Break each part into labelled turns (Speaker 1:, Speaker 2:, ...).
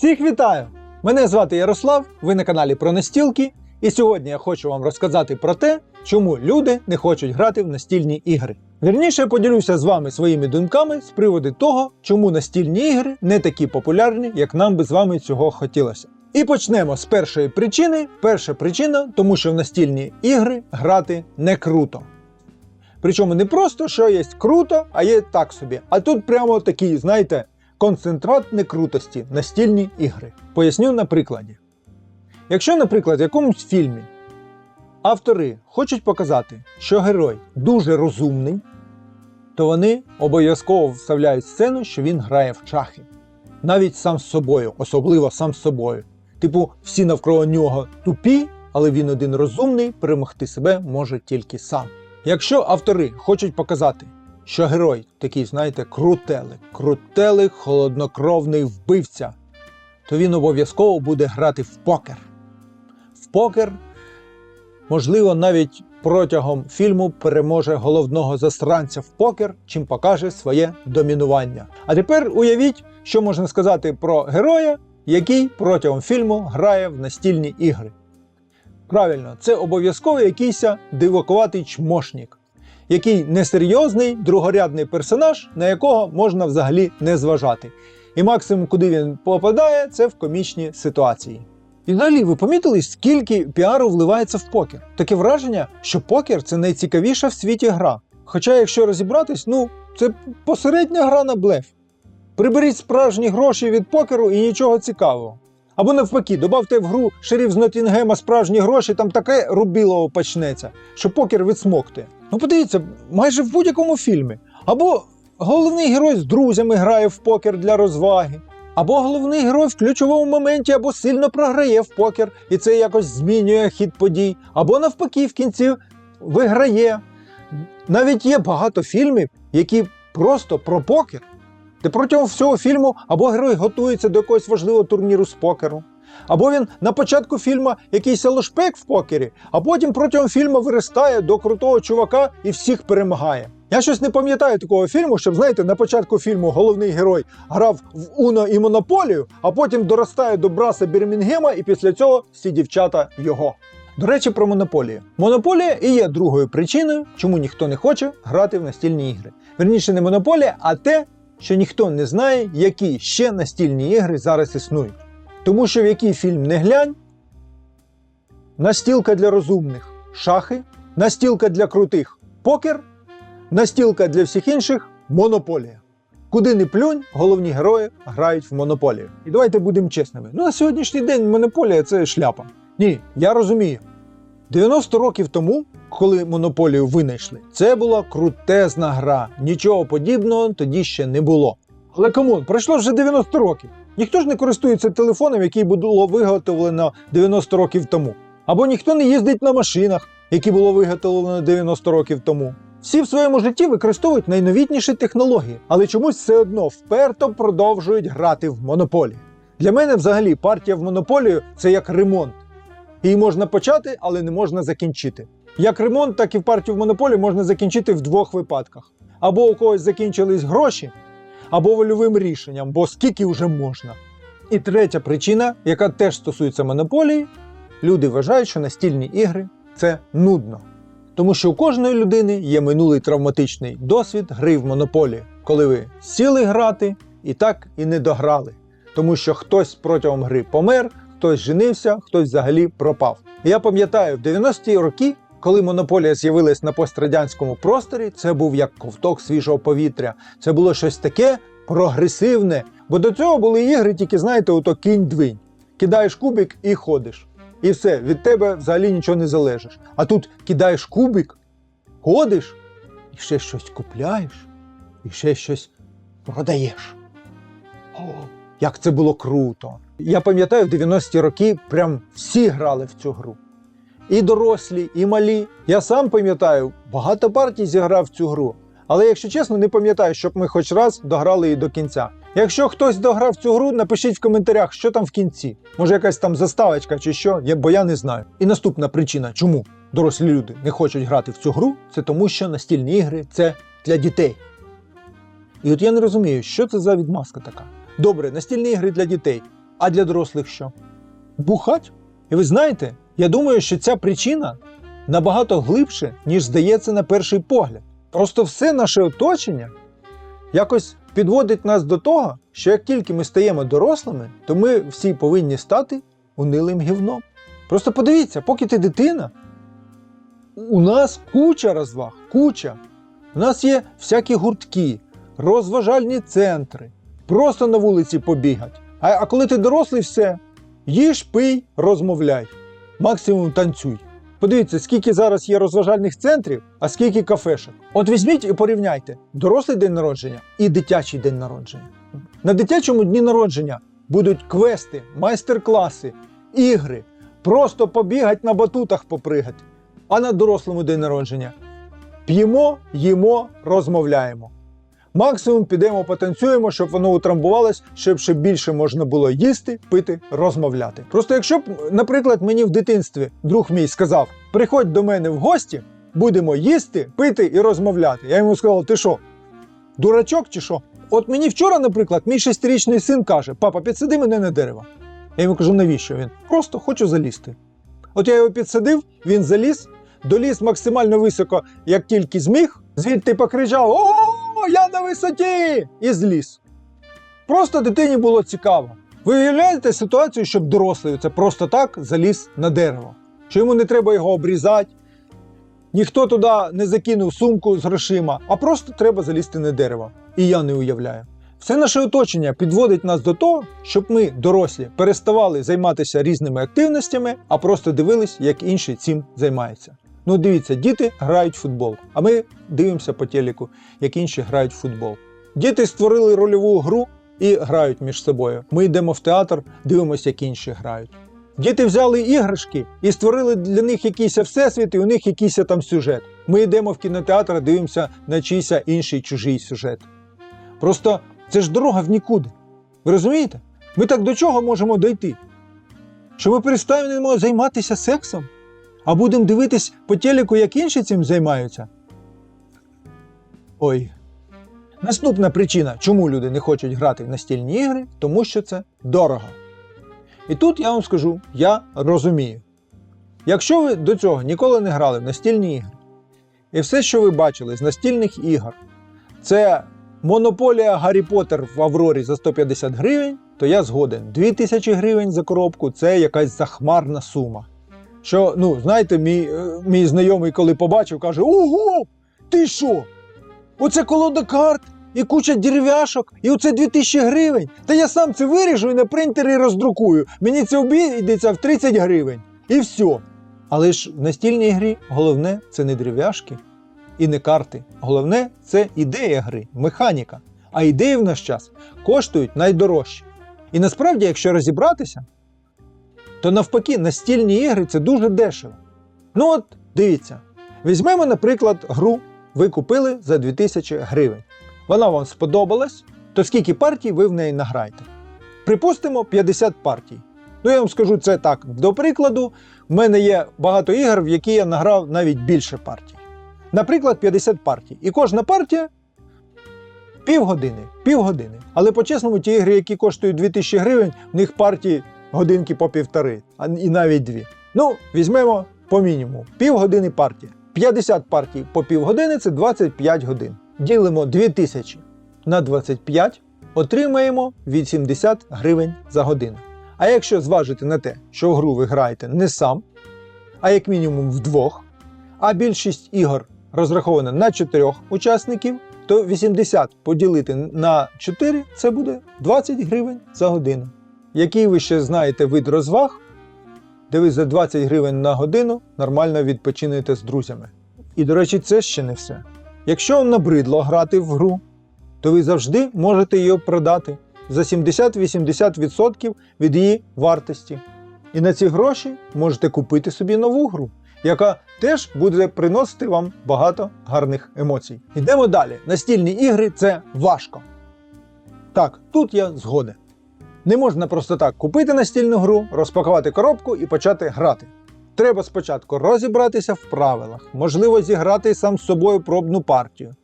Speaker 1: Всіх вітаю! Мене звати Ярослав, ви на каналі про настілки, і сьогодні я хочу вам розказати про те, чому люди не хочуть грати в настільні ігри. Вірніше я поділюся з вами своїми думками з приводу того, чому настільні ігри не такі популярні, як нам би з вами цього хотілося. І почнемо з першої причини. Перша причина, тому що в настільні ігри грати не круто. Причому не просто, що є круто, а є так собі. А тут прямо такий, знаєте, концентрат некрутості настільні ігри. Поясню на прикладі. Якщо, наприклад, в якомусь фільмі автори хочуть показати, що герой дуже розумний, то вони обов'язково вставляють сцену, що він грає в шахи. Навіть сам з собою, особливо сам з собою. Типу, всі навколо нього тупі, але він один розумний, перемогти себе може тільки сам. Якщо автори хочуть показати, що герой такий, знаєте, крутелик, крутелик, холоднокровний вбивця, то він обов'язково буде грати в покер. В покер, можливо, навіть протягом фільму переможе головного засранця в покер, чим покаже своє домінування. А тепер уявіть, що можна сказати про героя, який протягом фільму грає в настільні ігри. Правильно, це обов'язково якийсь дивакуватий чмошник, який несерйозний другорядний персонаж, на якого можна взагалі не зважати. І максимум, куди він попадає, це в комічні ситуації. І далі ви помітили, скільки піару вливається в покер? Таке враження, що покер це найцікавіша в світі гра. Хоча, якщо розібратись, ну це посередня гра на блеф. Приберіть справжні гроші від покеру і нічого цікавого. Або навпаки, додавте в гру шериф з Ноттінгема справжні гроші, там таке рубілово почнеться, що покер відсмокте. Ну подивіться, майже в будь-якому фільмі. Або головний герой з друзями грає в покер для розваги. Або головний герой в ключовому моменті або сильно програє в покер, і це якось змінює хід подій, або навпаки, в кінці виграє. Навіть є багато фільмів, які просто про покер, де протягом всього фільму або герой готується до якогось важливого турніру з покеру, або він на початку фільму якийсь лошпек в покері, а потім протягом фільму виростає до крутого чувака і всіх перемагає. Я щось не пам'ятаю такого фільму, щоб знаєте, на початку фільму головний герой грав в Уно і Монополію, а потім доростає до Браса Бірмінгема, і після цього всі дівчата його. До речі, про монополію. Монополія і є другою причиною, чому ніхто не хоче грати в настільні ігри. Верніше, не монополія, а те, що ніхто не знає, які ще настільні ігри зараз існують. Тому що в який фільм не глянь, настілка для розумних шахи, настілка для крутих покер, настілка для всіх інших монополія. Куди не плюнь, головні герої грають в монополію. І давайте будемо чесними. Ну на сьогоднішній день монополія це шляпа. Ні, я розумію. 90 років тому, коли монополію винайшли, це була крутезна гра. Нічого подібного тоді ще не було. Але камон, пройшло вже 90 років. Ніхто ж не користується телефоном, який було виготовлено 90 років тому. Або ніхто не їздить на машинах, які було виготовлено 90 років тому. Всі в своєму житті використовують найновітніші технології, але чомусь все одно вперто продовжують грати в монополію. Для мене взагалі партія в монополію це як ремонт. Її можна почати, але не можна закінчити. Як ремонт, так і в партію в монополії можна закінчити в двох випадках: або у когось закінчились гроші, або вольовим рішенням, бо скільки вже можна. І третя причина, яка теж стосується монополії, люди вважають, що настільні ігри це нудно. Тому що у кожної людини є минулий травматичний досвід гри в монополії, коли ви сіли грати і так і не дограли. Тому що хтось протягом гри помер, хтось женився, хтось взагалі пропав. Я пам'ятаю, в 90-ті роки, коли монополія з'явилась на пострадянському просторі, це був як ковток свіжого повітря. Це було щось таке прогресивне. Бо до цього були ігри, тільки знаєте, ото кінь-двинь. Кидаєш кубик і ходиш. І все, від тебе взагалі нічого не залежиш. А тут кидаєш кубик, ходиш, і ще щось купляєш, і ще щось продаєш. О, як це було круто! Я пам'ятаю, в 90-ті роки прям всі грали в цю гру. І дорослі, і малі. Я сам пам'ятаю, багато партій зіграв в цю гру. Але якщо чесно, не пам'ятаю, щоб ми хоч раз дограли її до кінця. Якщо хтось дограв цю гру, напишіть в коментарях, що там в кінці. Може, якась там заставочка чи що, бо я не знаю. І наступна причина, чому дорослі люди не хочуть грати в цю гру, це тому, що настільні ігри це для дітей. І от я не розумію, що це за відмазка така. Добре, настільні ігри для дітей. А для дорослих що? Бухать? І ви знаєте, я думаю, що ця причина набагато глибше, ніж здається на перший погляд. Просто все наше оточення якось підводить нас до того, що як тільки ми стаємо дорослими, то ми всі повинні стати унилим гівном. Просто подивіться, поки ти дитина, у нас куча розваг, куча. У нас є всякі гуртки, розважальні центри, просто на вулиці побігать. А, а коли ти дорослий, все, їж, пий, розмовляй, максимум танцюй. Подивіться, скільки зараз є розважальних центрів, а скільки кафешок. От візьміть і порівняйте дорослий день народження і дитячий день народження. На дитячому дні народження будуть квести, майстер-класи, ігри, просто побігать на батутах попригати. А на дорослому день народження п'ємо, їмо, розмовляємо. Максимум підемо потанцюємо, щоб воно утрамбувалось, щоб ще більше можна було їсти, пити, розмовляти. Просто якщо б, наприклад, мені в дитинстві друг мій сказав: приходь до мене в гості, будемо їсти, пити і розмовляти. Я йому сказав, ти що, дурачок чи що? От мені вчора, наприклад, мій шестирічний син каже: Папа, підсади мене на дерево. Я йому кажу, навіщо він? Просто хочу залізти. От я його підсадив, він заліз, доліз максимально високо, як тільки зміг, звідти покричав: О, я на висоті! І зліз. Просто дитині було цікаво. Ви уявляєте ситуацію, щоб дорослий це просто так заліз на дерево, що йому не треба його обрізати, ніхто туди не закинув сумку з грошима, а просто треба залізти на дерево. І я не уявляю. Все наше оточення підводить нас до того, щоб ми, дорослі, переставали займатися різними активностями, а просто дивились, як інші цим займаються. Ну, дивіться, діти грають в футбол, а ми дивимося по телеку, як інші грають в футбол. Діти створили рольову гру і грають між собою. Ми йдемо в театр, дивимося, як інші грають. Діти взяли іграшки і створили для них якийсь всесвіт, і у них якийсь там сюжет. Ми йдемо в кінотеатр, дивимося на чийсь інший чужий сюжет. Просто це ж дорога в нікуди. Ви розумієте? Ми так до чого можемо дойти? Що ми перестанемо займатися сексом, а будемо дивитись по телеку, як інші цим займаються. Ой. Наступна причина, чому люди не хочуть грати в настільні ігри, тому що це дорого. І тут я вам скажу, я розумію. Якщо ви до цього ніколи не грали в настільні ігри, і все, що ви бачили з настільних ігор, це монополія Гаррі Поттер в Аврорі за 150 гривень, то я згоден. 2000 гривень за коробку це якась захмарна сума. Що, ну, знаєте, мій, е, мій знайомий, коли побачив, каже: Ого! Ти що? Оце колода карт і куча дерев'яшок, і оце 2000 гривень. Та я сам це виріжу і на принтері роздрукую. Мені це обійдеться в 30 гривень. І все. Але ж в настільній грі головне це не дерев'яшки і не карти. Головне це ідея гри, механіка. А ідеї в наш час коштують найдорожче. І насправді, якщо розібратися, то навпаки, настільні ігри це дуже дешево. Ну от дивіться, візьмемо, наприклад, гру ви купили за 2000 гривень. Вона вам сподобалась, то скільки партій ви в неї награєте? Припустимо, 50 партій. Ну, я вам скажу це так. До прикладу, в мене є багато ігор, в які я награв навіть більше партій. Наприклад, 50 партій. І кожна партія півгодини. Півгодини. Але по-чесному, ті ігри, які коштують 2000 гривень, в них партії годинки по півтори, а і навіть дві. Ну, візьмемо по мінімуму. Півгодини партія. 50 партій по півгодини це 25 годин. Ділимо 2000 на 25, отримаємо 80 гривень за годину. А якщо зважити на те, що в гру ви граєте не сам, а як мінімум вдвох, а більшість ігор розрахована на 4 учасників, то 80 поділити на 4 це буде 20 гривень за годину. Який ви ще знаєте вид розваг, де ви за 20 гривень на годину нормально відпочинете з друзями. І, до речі, це ще не все. Якщо вам набридло грати в гру, то ви завжди можете її продати за 70-80% від її вартості. І на ці гроші можете купити собі нову гру, яка теж буде приносити вам багато гарних емоцій. Йдемо далі. Настільні ігри це важко. Так, тут я згоден. Не можна просто так купити настільну гру, розпакувати коробку і почати грати. Треба спочатку розібратися в правилах, можливо, зіграти сам з собою пробну партію.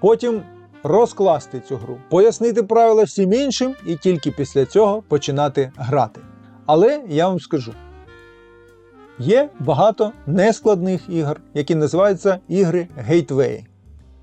Speaker 1: Потім розкласти цю гру, пояснити правила всім іншим і тільки після цього починати грати. Але я вам скажу: є багато нескладних ігор, які називаються ігри гейтвеї.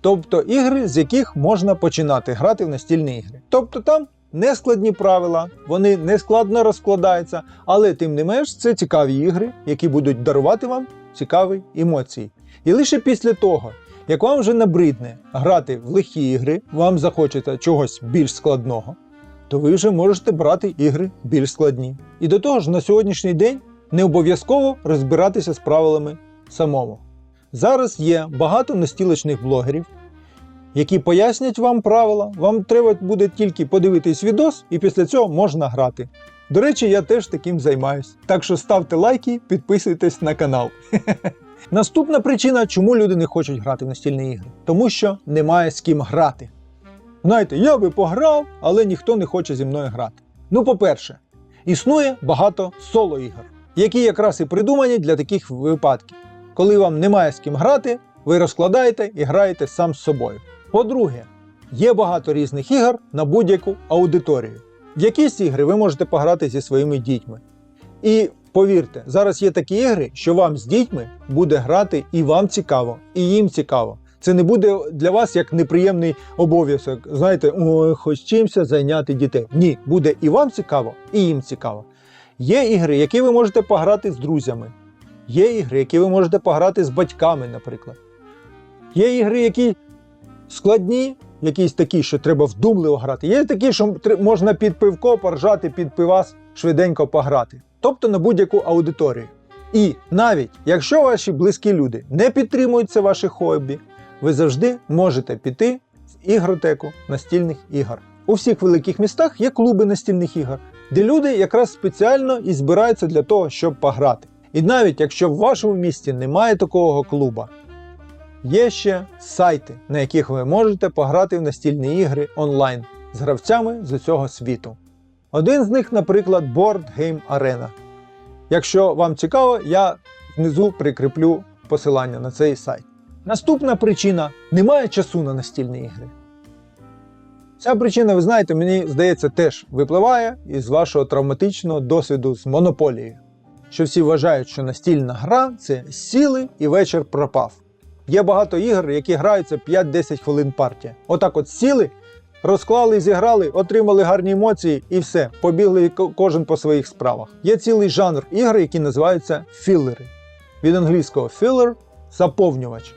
Speaker 1: Тобто ігри, з яких можна починати грати в настільні ігри. Тобто там нескладні правила, вони нескладно розкладаються, але тим не менш це цікаві ігри, які будуть дарувати вам цікаві емоції. І лише після того, як вам вже набридне грати в легкі ігри, вам захочеться чогось більш складного, то ви вже можете брати ігри більш складні. І до того ж, на сьогоднішній день не обов'язково розбиратися з правилами самому. Зараз є багато настілочних блогерів, які пояснять вам правила. Вам треба буде тільки подивитись відос, і після цього можна грати. До речі, я теж таким займаюсь. Так що ставте лайки, підписуйтесь на канал. Наступна причина, чому люди не хочуть грати в настільні ігри, тому що немає з ким грати. Знаєте, я би пограв, але ніхто не хоче зі мною грати. Ну, по-перше, існує багато соло-ігор, які якраз і придумані для таких випадків. Коли вам немає з ким грати, ви розкладаєте і граєте сам з собою. По-друге, є багато різних ігор на будь-яку аудиторію. В якісь ігри ви можете пограти зі своїми дітьми. І повірте, зараз є такі ігри, що вам з дітьми буде грати і вам цікаво, і їм цікаво. Це не буде для вас як неприємний обов'язок. Знаєте, хоч чимся зайняти дітей. Ні, буде і вам цікаво, і їм цікаво. Є ігри, які ви можете пограти з друзями. Є ігри, які ви можете пограти з батьками, наприклад. Є ігри, які складні, якісь такі, що треба вдумливо грати. Є такі, що можна під пивко поржати, під пивас швиденько пограти. Тобто на будь-яку аудиторію. І навіть якщо ваші близькі люди не підтримують це ваше хобі, ви завжди можете піти в ігротеку настільних ігор. У всіх великих містах є клуби настільних ігор, де люди якраз спеціально і збираються для того, щоб пограти. І навіть якщо в вашому місті немає такого клуба, є ще сайти, на яких ви можете пограти в настільні ігри онлайн з гравцями з усього світу. Один з них, наприклад, Board Game Arena. Якщо вам цікаво, я внизу прикріплю посилання на цей сайт. Наступна причина немає часу на настільні ігри. Ця причина, ви знаєте, мені здається, теж випливає із вашого травматичного досвіду з монополією. Що всі вважають, що настільна гра це сіли і вечір пропав. Є багато ігор, які граються 5-10 хвилин партія. Отак от сіли, розклали, зіграли, отримали гарні емоції і все, побігли кожен по своїх справах. Є цілий жанр ігор, які називаються філери. Від англійського filler – заповнювач.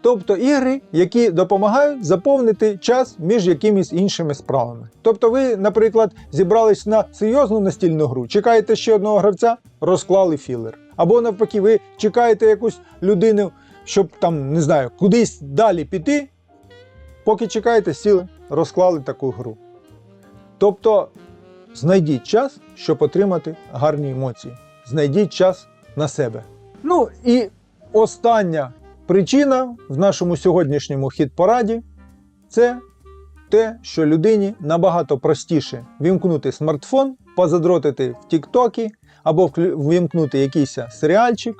Speaker 1: Тобто ігри, які допомагають заповнити час між якимись іншими справами. Тобто ви, наприклад, зібрались на серйозну настільну гру, чекаєте ще одного гравця, розклали філер. Або навпаки, ви чекаєте якусь людину, щоб там, не знаю, кудись далі піти, поки чекаєте, сіли, розклали таку гру. Тобто знайдіть час, щоб отримати гарні емоції. Знайдіть час на себе. Ну і остання причина в нашому сьогоднішньому хіт-пораді це те, що людині набагато простіше вімкнути смартфон, позадротити в Тіктокі, або вклю- вімкнути якийсь серіальчик,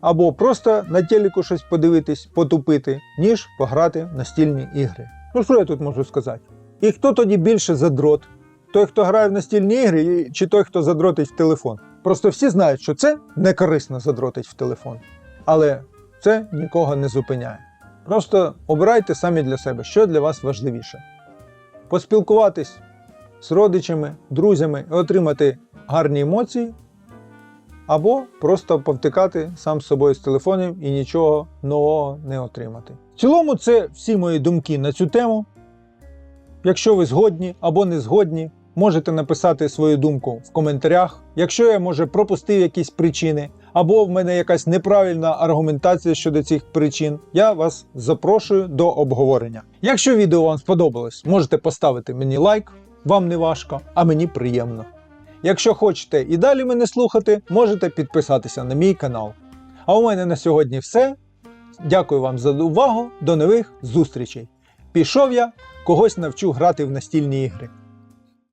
Speaker 1: або просто на телеку щось подивитись, потупити, ніж пограти в настільні ігри. Ну що я тут можу сказати? І хто тоді більше задрот? Той, хто грає в настільні ігри, чи той, хто задротить в телефон? Просто всі знають, що це не корисно задротить в телефон. Але це нікого не зупиняє. Просто обирайте самі для себе, що для вас важливіше. Поспілкуватись з родичами, друзями і отримати гарні емоції, або просто повтикати сам з собою з телефонів і нічого нового не отримати. В цілому, це всі мої думки на цю тему. Якщо ви згодні або не згодні, можете написати свою думку в коментарях. Якщо я може пропустив якісь причини, або в мене якась неправильна аргументація щодо цих причин, я вас запрошую до обговорення. Якщо відео вам сподобалось, можете поставити мені лайк, вам не важко, а мені приємно. Якщо хочете і далі мене слухати, можете підписатися на мій канал. А у мене на сьогодні все. Дякую вам за увагу. До нових зустрічей. Пішов я, когось навчу грати в настільні ігри.